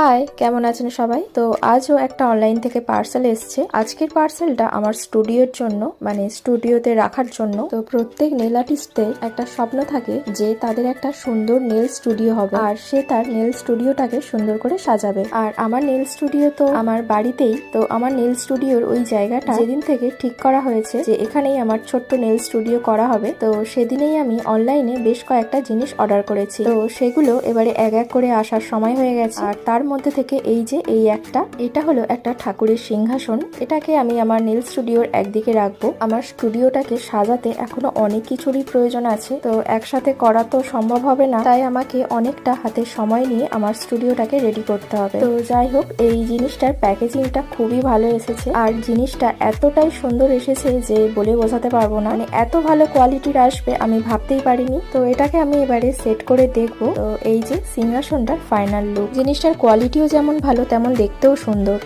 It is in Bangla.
হাই কেমন আছেন সবাই? তো আজও একটা অনলাইন থেকে পার্সেল এসছে। আজকের পার্সেলটা আমার স্টুডিওর জন্য মানে স্টুডিওতে রাখার জন্য। তো প্রত্যেক নেল আর্টিস্টের একটা স্বপ্ন থাকে যে তাদের একটা সুন্দর নেল স্টুডিও হবে আর সে তার নেল স্টুডিওটাকে সুন্দর করে সাজাবে। আর আমার নেল স্টুডিও তো আমার বাড়িতেই, তো আমার নেল স্টুডিওর ওই জায়গাটা যেদিন থেকে ঠিক করা হয়েছে যে এখানেই আমার ছোট্ট নেল স্টুডিও করা হবে, তো সেদিনেই আমি অনলাইনে বেশ কয়েকটা জিনিস অর্ডার করেছি। তো সেগুলো এবারে এক এক করে আসার সময় হয়ে গেছে। আর তার মধ্যে থেকে এই যে এই একটা, এটা হলো একটা ঠাকুরের সিংহাসন। এটাকে আমি আমার নীল স্টুডিওর একদিকে রাখব। আমার স্টুডিওটাকে সাজাতে এখনও অনেক কিছুরই প্রয়োজন আছে। তো একসাথে করা তো সম্ভব হবে না। তাই আমাকে অনেকটা হাতে সময় নিয়ে আমার স্টুডিওটাকে রেডি করতে হবে। তো যাই হোক, এই জিনিসটার প্যাকেজিংটা খুবই ভালো এসেছে। আর জিনিসটা এতটাই সুন্দর এসেছে যে বলে বোঝাতে পারব না। মানে এত ভালো কোয়ালিটির আসবে আমি ভাবতেই পারিনি। তো এটাকে আমি এবারে সেট করে দেখব। তো এই যে সিংহাসনটার ফাইনাল লুক জিনিসটার কোয়ালিটিও যেমন ভালো তেমন দেখতেও সুন্দর।